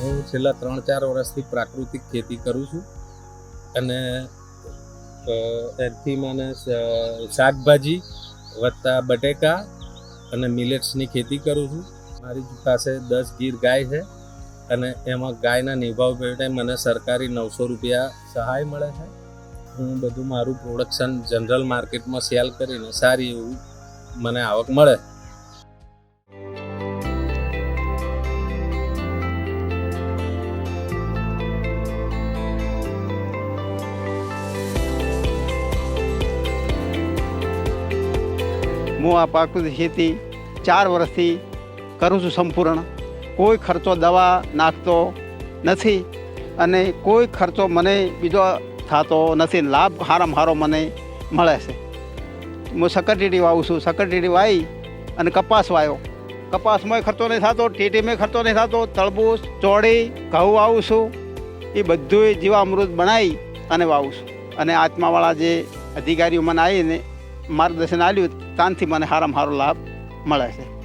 હું છેલ્લા ત્રણ ચાર વર્ષથી પ્રાકૃતિક ખેતી કરું છું અને એથી મને શાકભાજી વત્તા બટેકા અને મિલેટ્સની ખેતી કરું છું. મારી પાસે દસ ગીર ગાય છે અને એમાં ગાયના નિભાવ પેટે મને સરકારી નવસો રૂપિયા સહાય મળે છે. હું બધું મારું પ્રોડક્શન જનરલ માર્કેટમાં સેલ કરીને સારી એવું મને આવક મળે. હું આ પ્રાકૃતિક ખેતી ચાર વર્ષથી કરું છું સંપૂર્ણ. કોઈ ખર્ચો દવા નાખતો નથી અને કોઈ ખર્ચો મને બીજો થતો નથી. લાભ હારામ હારો મને મળે છે. હું સકરટીડી વાવું છું. સકરટીડી વાવી અને કપાસ વાવ્યો કપાસમાંય ખર્ચો નહીં થતો, ટીટીમાં ખર્ચો નહીં થતો. તળબૂચ ચોળી, ઘઉં વાવું છું. એ બધું જીવામૃત બનાવી અને વાવું છું. અને આત્માવાળા જે અધિકારીઓ મને આવીને માર્ગદર્શન આપ્યું ત્યાંથી મને સારામાં સારો લાભ મળે છે.